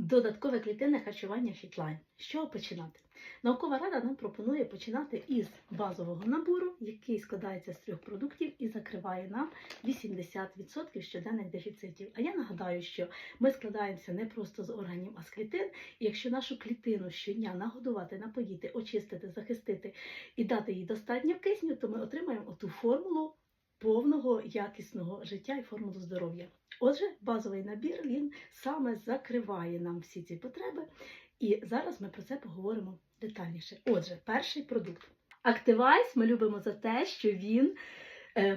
Додаткове клітинне харчування Фітлайн. З чого починати? Наукова рада нам пропонує починати із базового набору, який складається з трьох продуктів і закриває нам 80% щоденних дефіцитів. А я нагадаю, що ми складаємося не просто з органів, а з клітин. І якщо нашу клітину щодня нагодувати, напоїти, очистити, захистити і дати їй достатньо кисню, то ми отримаємо оту формулу повного якісного життя і формулу здоров'я. Отже, базовий набір він саме закриває нам всі ці потреби. І зараз ми про це поговоримо детальніше. Отже, перший продукт. Активайс ми любимо за те, що він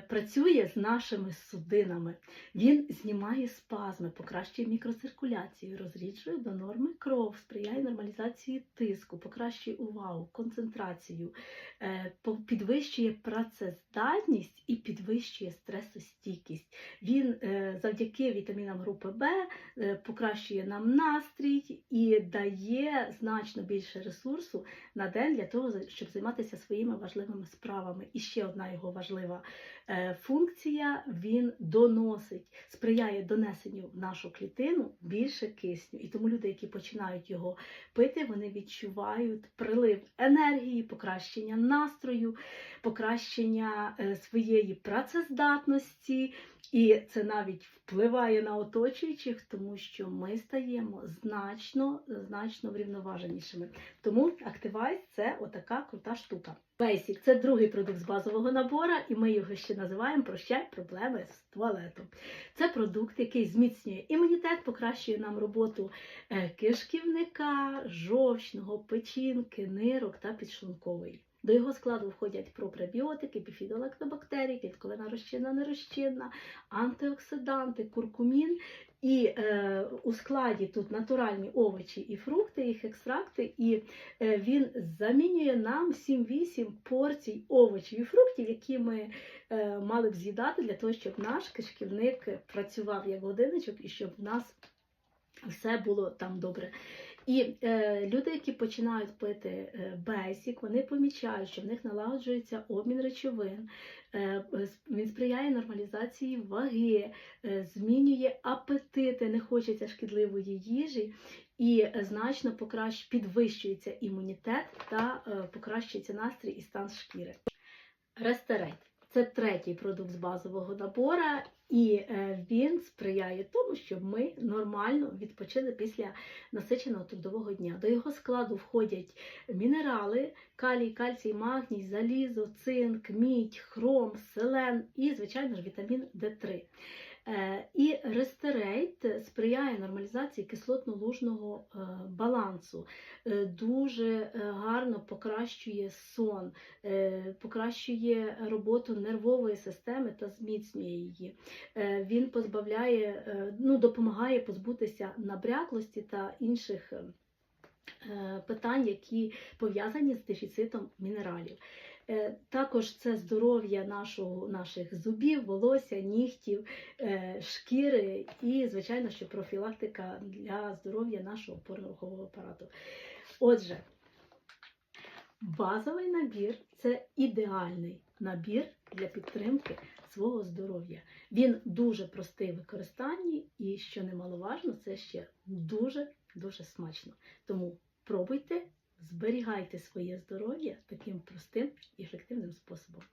працює з нашими судинами. Він знімає спазми, покращує мікроциркуляцію, розріджує до норми кров, сприяє нормалізації тиску, покращує увагу, концентрацію, е, підвищує працездатність і підвищує стресостійкість. Він е, завдяки вітамінам групи Б е, покращує нам настрій і дає значно більше ресурсу на день для того, щоб займатися своїми важливими справами. І ще одна його важлива е, функція: він доносить, сприяє донесенню в нашу клітину більше кисню. І тому люди, які починають його пити, вони відчувають прилив енергії, покращення настрою, покращення е, своєї працездатності. І це навіть впливає на оточуючих, тому що ми стаємо значно, значно врівноваженішими. Тому Activise – це отака крута штука. Basic – це другий продукт з базового набора, і ми його ще називаємо Прощай проблеми з туалетом. Це продукт, який зміцнює імунітет, покращує нам роботу е, кишківника, жовчного, печінки, нирок та підшлункової. До його складу входять пробіотики, біфідолактобактерії, клітковина розчинна, нерозчинна, антиоксиданти, куркумін. І е, у складі тут натуральні овочі і фрукти, їх екстракти, і е, він замінює нам 7-8 порцій овочів і фруктів, які ми е, мали б з'їдати для того, щоб наш кишківник працював як годинничок і щоб в нас все було там добре. І е, люди, які починають пити е, бесік, вони помічають, що в них налагоджується обмін речовин, е, він сприяє нормалізації ваги, е, змінює апетити, не хочеться шкідливої їжі, і значно покращ... підвищується імунітет та е, покращується настрій і стан шкіри. Рестерейт це третій продукт з базового набора, і е, він сприяє тому, щоб ми нормально відпочили після насиченого трудового дня. До його складу входять мінерали, калій, кальцій, магній, залізо, цинк, мідь, хром, селен і, звичайно ж, вітамін Д3. Е, І рестерейт сприяє нормалізації кислотно-лужного е, балансу, е, дуже гарно покращує сон, покращує роботу нервової системи та зміцнює її. Він позбавляє, ну, допомагає позбутися набряклості та інших питань, які пов'язані з дефіцитом мінералів. Е, Також це здоров'я нашого, наших зубів, волосся, нігтів, е, шкіри і, звичайно, що профілактика для здоров'я нашого опорно-рухового апарату. Отже, базовий набір це ідеальний набір для підтримки свого здоров'я. Він дуже простий в використанні, і що немаловажно, це ще дуже дуже смачно. Тому пробуйте, зберігайте своє здоров'я таким простим і ефективним способом.